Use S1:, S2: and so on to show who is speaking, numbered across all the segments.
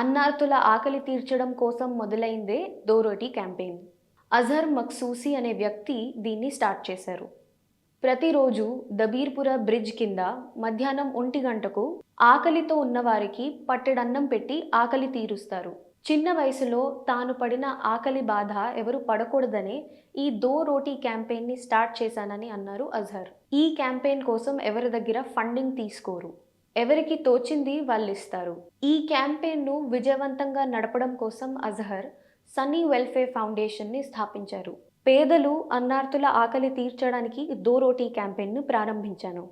S1: అన్నార్తుల ఆకలి తీర్చడం కోసం మొదలైందే దోరోటి క్యాంపెయిన్. అజహర్ మక్సూసి అనే వ్యక్తి దీన్ని స్టార్ట్ చేశారు. ప్రతిరోజు దబీర్పుర బ్రిడ్జ్ కింద మధ్యాహ్నం ఒంటి గంటకు ఆకలితో ఉన్నవారికి పట్టెడన్నం పెట్టి ఆకలి తీరుస్తారు. చిన్న వయసులో తాను పడిన ఆకలి బాధ ఎవరు పడకూడదనే ఈ దో రోటీ క్యాంపెయిన్ని స్టార్ట్ చేశానని అన్నారు అజహర్. ఈ క్యాంపెయిన్ కోసం ఎవరి దగ్గర ఫండింగ్ తీసుకోరు? ఎవరికి తోచింది వాళ్ళు ఇస్తారు ఈ క్యాంపెయిన్ను విజయవంతంగా నడపడం కోసం అజహర్ సన్నీ వెల్ఫేర్ ఫౌండేషన్ని స్థాపించారు. పేదలు అన్నార్తుల ఆకలి తీర్చడానికి దోరోటీ క్యాంపెయిన్ను ప్రారంభించాను.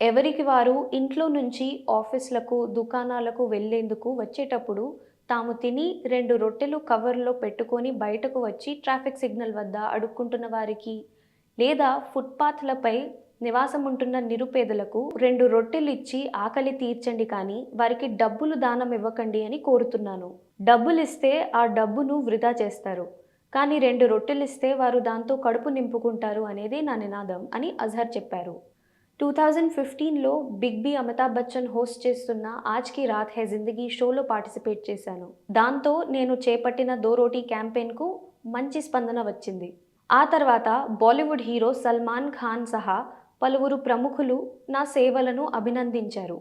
S1: ఎవరికి వారు ఇంట్లో నుంచి ఆఫీసులకు దుకాణాలకు వెళ్ళేందుకు వచ్చేటప్పుడు తాము తిని రెండు రొట్టెలు కవర్లో పెట్టుకొని బయటకు వచ్చి ట్రాఫిక్ సిగ్నల్ వద్ద అడుక్కుంటున్న వారికి లేదా ఫుట్పాత్లపై నివాసం ఉంటున్న నిరుపేదలకు రెండు రొట్టెలు ఇచ్చి ఆకలి తీర్చండి కానీ వారికి డబ్బులు దానం ఇవ్వకండి అని కోరుతున్నాను. డబ్బులు ఇస్తే ఆ డబ్బును వృధా చేస్తారు. కానీ రెండు రొట్టెలు ఇస్తే వారు దాంతో కడుపు నింపుకుంటారు అనేది నా నినాదం అని అజహర్ చెప్పారు. టూ థౌజండ్ ఫిఫ్టీన్లో big B Amitabh Bachchan host చేస్తున్న ఆజ్కి రాత్ హే జిందగీ షోలో పార్టిసిపేట్ చేశాను. దాంతో నేను చేపట్టిన దోరోటీ క్యాంపెయిన్కు మంచి స్పందన వచ్చింది. ఆ తర్వాత బాలీవుడ్ హీరో సల్మాన్ ఖాన్ సహా పలువురు ప్రముఖులు నా సేవలను అభినందించారు.